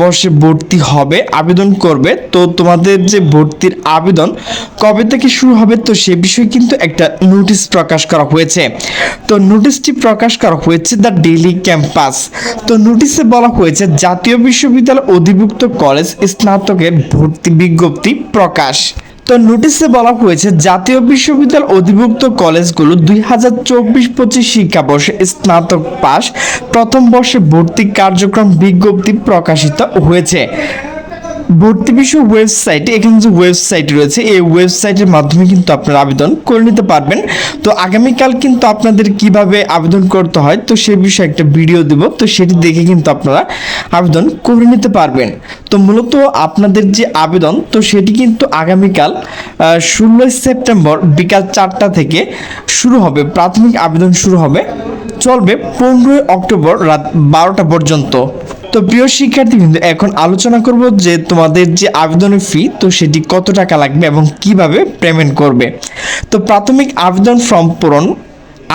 বর্ষে ভর্তি হবে, আবেদন করবে। তো তোমাদের যে ভর্তির আবেদন, কবে থেকে শুরু হবে, তো সে বিষয়ে কিন্তু একটা নোটিশ প্রকাশ করা হয়েছে। তো নোটিশটি প্রকাশ করা হয়েছে দ্য ডেলি ক্যাম্পাস তো নোটিশে বলা হয়েছে, জাতীয় বিশ্ববিদ্যালয় অধিভুক্ত কলেজ স্নাতকের ভর্তি বিজ্ঞপ্তি প্রকাশ। তো নোটিশে বলা হয়েছে, জাতীয় বিশ্ববিদ্যালয় অধিভুক্ত কলেজগুলো দুই হাজার চব্বিশ পঁচিশ শিক্ষাবর্ষে স্নাতক পাশ, প্রথম বর্ষে ভর্তি কার্যক্রম বিজ্ঞপ্তি প্রকাশিত হয়েছে। ভর্তি বিষয় ওয়েবসাইট এখানে যে ওয়েবসাইট রয়েছে, এই ওয়েবসাইটের মাধ্যমে কিন্তু আপনারা আবেদন করে নিতে পারবেন। তো আগামীকাল কিন্তু আপনাদের কীভাবে আবেদন করতে হয়, তো সে বিষয়ে একটা ভিডিও দেব। তো সেটি দেখে কিন্তু আপনারা আবেদন করে নিতে পারবেন। তো মূলত আপনাদের যে আবেদন, তো সেটি কিন্তু আগামীকাল ষোলোই সেপ্টেম্বর বিকাল চারটা থেকে শুরু হবে। প্রাথমিক আবেদন শুরু হবে। চলবে পনেরোই অক্টোবর রাত বারোটা পর্যন্ত। তো প্রিয় শিক্ষার্থী কিন্তু এখন আলোচনা করব যে তোমাদের যে আবেদনের ফি তো সেটি কত টাকা লাগবে এবং কীভাবে পেমেন্ট করবে। তো প্রাথমিক আবেদন ফর্ম পূরণ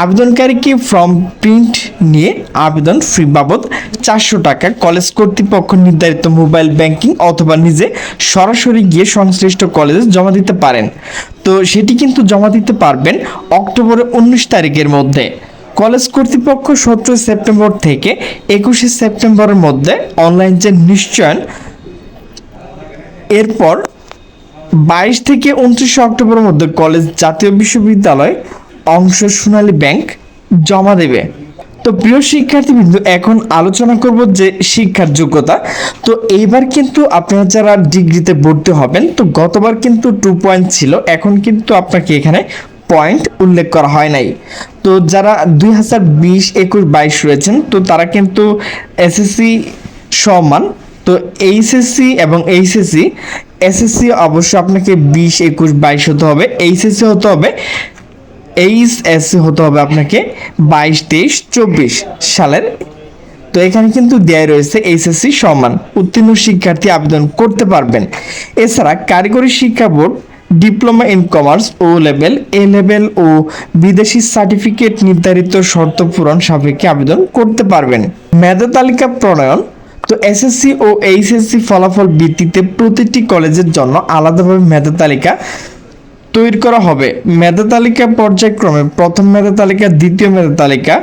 আবেদনকারীকে ফর্ম প্রিন্ট নিয়ে আবেদন ফি বাবদ চারশো টাকা কলেজ কর্তৃপক্ষ নির্ধারিত মোবাইল ব্যাংকিং অথবা নিজে সরাসরি গিয়ে সংশ্লিষ্ট কলেজে জমা দিতে পারেন। তো সেটি কিন্তু জমা দিতে পারবেন অক্টোবরের উনিশ তারিখের মধ্যে। কলেজ কর্তৃপক্ষ সতেরোই সেপ্টেম্বর থেকে একুশে সেপ্টেম্বরের মধ্যে অনলাইন যে নিশ্চয়ন, এরপর বাইশ থেকে উনত্রিশে অক্টোবরের মধ্যে কলেজ জাতীয় বিশ্ববিদ্যালয় অংশ সোনালী ব্যাংক জমা দেবে। তো প্রিয় শিক্ষার্থী বিন্দু এখন আলোচনা করব যে শিক্ষার যোগ্যতা। তো এইবার কিন্তু আপনারা যারা ডিগ্রিতে ভর্তি হবেন, তো গতবার কিন্তু টু পয়েন্ট ছিল, এখন কিন্তু আপনাকে এখানে পয়েন্ট উল্লেখ করা হয় নাই। তো যারা দুই হাজার বিশ, একুশ, বাইশ রয়েছেন, তো তারা কিন্তু এসএসসি সমান। তো এইচএসসি এবং এইচএসসি, এসএসসি অবশ্য আপনাকে বিশ, একুশ, বাইশ হতে হবে। এইচএসসি হতে হবে এইচ এসসি হতে হবে আপনাকে বাইশ, তেইশ, চব্বিশ সালের। তো এখানে কিন্তু দেয়া রয়েছে এইচএসসি সমান। উত্তীর্ণ শিক্ষার্থী আবেদন করতে পারবেন। এছাড়া কারিগরি শিক্ষা board diploma in commerce O level A level ও বিদেশি সার্টিফিকেট নির্ধারিত শর্ত পূরণ সাপেক্ষে আবেদন করতে পারবেন। মেধা তালিকা প্রণয়ন। তো এসএসসি ও এইচএসসি ফলাফল ভিত্তিতে প্রতিটি কলেজের জন্য আলাদাভাবে মেধা তালিকা তৈরি করা হবে। মেধা তালিকা পর্যায়ক্রমে প্রথম মেধা তালিকা, দ্বিতীয় মেধা তালিকা,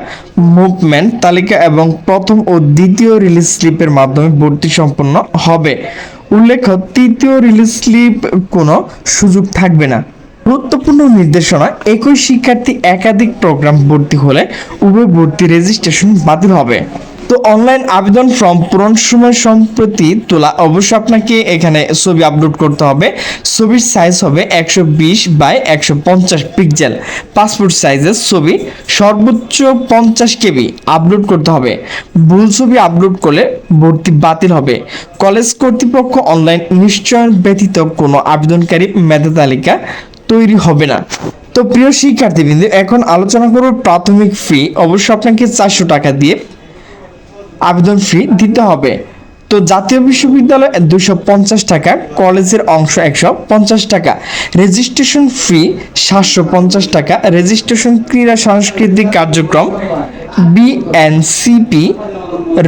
মুভমেন্ট তালিকা এবং প্রথম ও দ্বিতীয় রিলিজ স্লিপের মাধ্যমে ভর্তি সম্পন্ন হবে। উল্লেখ্য, তৃতীয় রিলিজ স্লিপ কোনো সুযোগ থাকবে না। গুরুত্বপূর্ণ নির্দেশনা, একই শিক্ষার্থী একাধিক প্রোগ্রাম ভর্তি হলে উভয় ভর্তি রেজিস্ট্রেশন বাতিল হবে। তো অনলাইন আবেদন ফর্ম পূরণ সময় সম্প্রতি তোলা, অবশ্য আপনাকে এখানে ছবি আপলোড করতে হবে। ছবির সাইজ হবে একশো বিশ বাই একশো পঞ্চাশ পিক্সেল পাসপোর্ট সাইজের ছবি সর্বোচ্চ পঞ্চাশ কেবি আপলোড করতে হবে। ভুল ছবি আপলোড করলে ভর্তি বাতিল হবে। কলেজ কর্তৃপক্ষ অনলাইন নিশ্চয়ন ব্যতীত কোনো আবেদনকারী মেধা তালিকা তৈরি হবে না। তো প্রিয় শিক্ষার্থীবৃন্দ, এখন আলোচনা করব প্রাথমিক ফি অবশ্য আপনাকে চারশো টাকা দিয়ে আবেদন ফি দিতে হবে। তো জাতীয় বিশ্ববিদ্যালয় দুশো পঞ্চাশ টাকা, কলেজের অংশ একশো পঞ্চাশ টাকা। রেজিস্ট্রেশন ফি সাতশো পঞ্চাশ টাকা। রেজিস্ট্রেশন ক্রীড়া সাংস্কৃতিক কার্যক্রম বিএনসিপি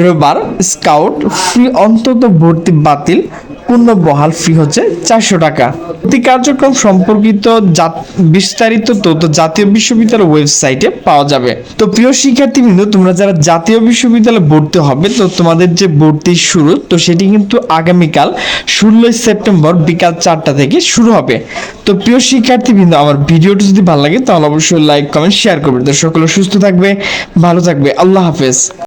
রোবার স্কাউট ফি অন্তত ভর্তি বাতিল পূর্ণ বহাল ফি হচ্ছে চারশো টাকা। ভর্তি কার্যক্রম সম্পর্কিত বিস্তারিত তথ্য জাতীয় বিশ্ববিদ্যালয়ের ওয়েবসাইটে পাওয়া যাবে। তো প্রিয় শিক্ষার্থীবৃন্দ, তোমরা যারা জাতীয় বিশ্ববিদ্যালয়ে ভর্তি হবে, তো তোমাদের যে ভর্তি শুরু, তো সেটি কিন্তু আগামীকাল ষোলোই সেপ্টেম্বর বিকাল চারটা থেকে শুরু হবে। তো প্রিয় শিক্ষার্থীবৃন্দ, আমার ভিডিওটি যদি ভালো লাগে, তাহলে অবশ্যই লাইক, কমেন্ট, শেয়ার করবে। তো সকলে সুস্থ থাকবে, ভালো থাকবে। আল্লাহ হাফেজ।